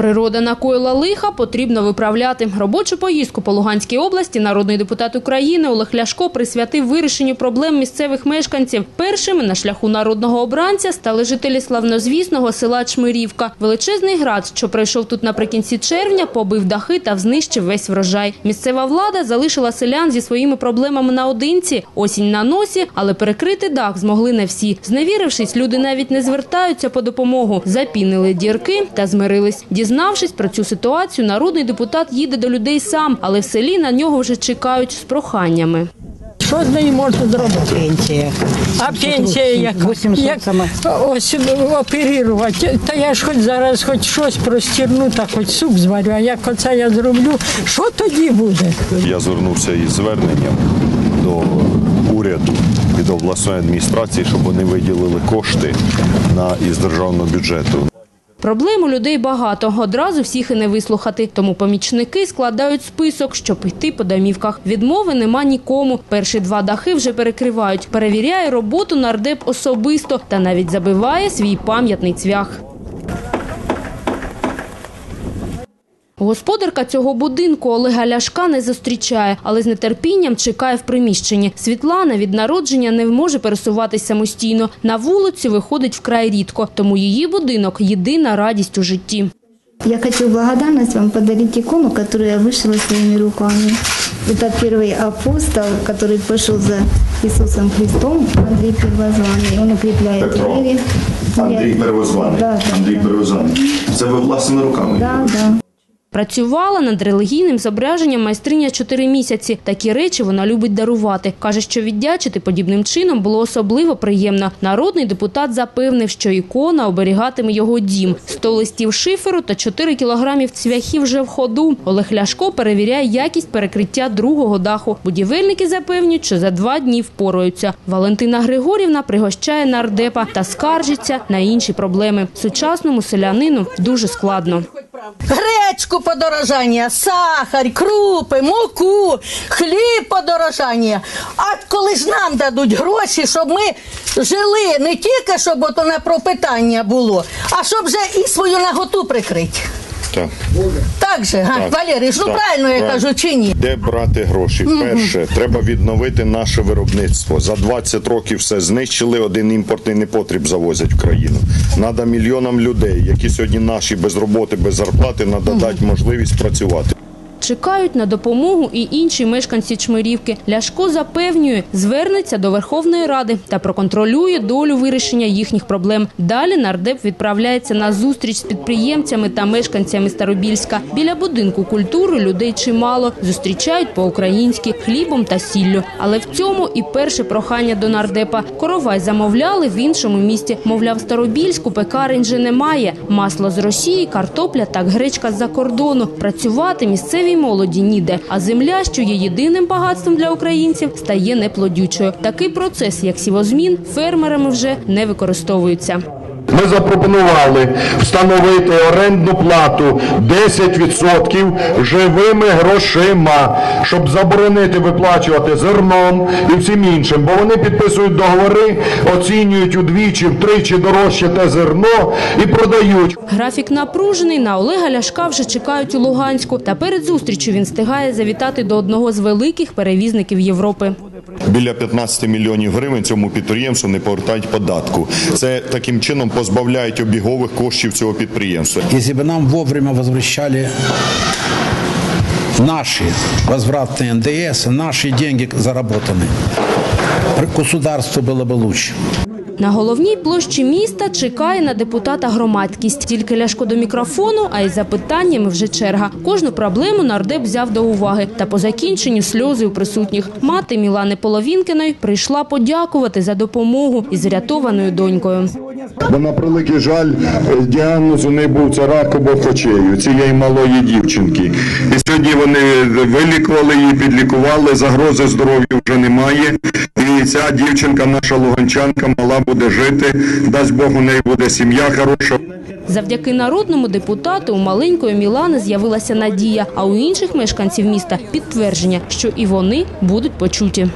Природа накоїла лиха, потрібно виправляти. Робочу поїздку по Луганській області народний депутат України Олег Ляшко присвятив вирішенню проблем місцевих мешканців. Першими на шляху народного обранця стали жителі славнозвісного села Чмирівка. Величезний град, що пройшов тут наприкінці червня, побив дахи та знищив весь врожай. Місцева влада залишила селян зі своїми проблемами наодинці. Осінь на носі, але перекрити дах змогли не всі. Зневірившись, люди навіть не звертаються по допомогу. Запінили дірки та змирились. Дізнавшись про цю ситуацію, народний депутат їде до людей сам, але в селі на нього вже чекають з проханнями. Що з нею можна зробити? Пенсія. А пенсія яка? 800 Як сама. ось оперувати. Та я ж хоч зараз хоч щось простірну, та хоч суп зварю, а як оце я зроблю, що тоді буде? Я звернувся із зверненням до уряду і до обласної адміністрації, щоб вони виділили кошти на із державного бюджету Проблем у людей багато, одразу всіх і не вислухати. Тому помічники складають список, щоб йти по домівках. Відмови нема нікому. Перші два дахи вже перекривають. Перевіряє роботу нардеп особисто та навіть забиває свій пам'ятний цвях. Господарка цього будинку Олега Ляшка не зустрічає, але з нетерпінням чекає в приміщенні. Світлана від народження не може пересуватись самостійно. На вулицю виходить вкрай рідко, тому її будинок єдина радість у житті. Я хочу в благодарность вам подарить икону, которую я вышила своими руками. Это первый апостол, который пошел за Иисусом Христом, Андрей Первозванный. Он укрепляет Петро. двери. Андрій Я- Первозваний. Да, да, Андрій да. Первозваний. Це ви власними руками. Да, да. Працювала над релігійним зображенням майстриня чотири місяці. Такі речі вона любить дарувати. Каже, що віддячити подібним чином було особливо приємно. Народний депутат запевнив, що ікона оберігатиме його дім. Сто листів шиферу та 4 кілограмів цвяхів вже в ходу. Олег Ляшко перевіряє якість перекриття другого даху. Будівельники запевнюють, що за два дні впораються. Валентина Григорівна пригощає нардепа та скаржиться на інші проблеми. Сучасному селянину дуже складно. Гречку подорожання, сахар, крупи, муку, хліб подорожання. А коли ж нам дадуть гроші, щоб ми жили не тільки щоб ото на пропитання було, а щоб вже і свою наготу прикрити. Так. Так же, га, Так. Валерій, ну Так. правильно я Так. кажу чи ні? Де брати гроші? Перше, треба відновити наше виробництво. За 20 років все знищили, один імпортний непотріб завозять в країну. Надо мільйонам людей, які сьогодні наші без роботи, без зарплати, надо дати можливість працювати. Чекають на допомогу і інші мешканці Чмирівки. Ляшко запевнює, звернеться до Верховної Ради та проконтролює долю вирішення їхніх проблем. Далі нардеп відправляється на зустріч з підприємцями та мешканцями Старобільська. Біля будинку культури людей чимало. Зустрічають по-українськи хлібом та сіллю. Але в цьому і перше прохання до нардепа. Коровай замовляли в іншому місті. Мовляв, Старобільську пекарень же немає. Масло з Росії, картопля та гречка з-за кордону. Працювати місцевій молоді ніде. А земля, що є єдиним багатством для українців, стає неплодючою. Такий процес, як сівозмін, фермерами вже не використовується. Ми запропонували встановити орендну плату 10% живими грошима, щоб заборонити виплачувати зерном і всім іншим, бо вони підписують договори, оцінюють удвічі, втричі дорожче те зерно і продають. Графік напружений. На Олега Ляшка вже чекають у Луганську. Та перед зустрічю він встигає завітати до одного з великих перевізників Європи. Біля 15 мільйонів гривень цьому підприємству не повертають податку. Це таким чином позбавляють обігових коштів цього підприємства. Если бы нам вовремя возвращали наши возвратные НДС, наши деньги заработанные, государству было бы лучше. На головній площі міста чекає на депутата громадськість. Тільки Ляшко до мікрофону, а із запитаннями вже черга. Кожну проблему нардеп взяв до уваги. Та по закінченню сльози у присутніх. Мати Мілани Половінкиної прийшла подякувати за допомогу із врятованою донькою. Бо на превеликий жаль, діагноз у неї був це рак обох очею, цієї малої дівчинки. І сьогодні вони вилікували її, підлікували, загрози здоров'ю вже немає. І ця дівчинка, наша луганчанка, мала буде жити. Дасть Бог, у неї буде сім'я хороша. Завдяки народному депутату у маленької Мілани з'явилася надія, а у інших мешканців міста підтвердження, що і вони будуть почуті.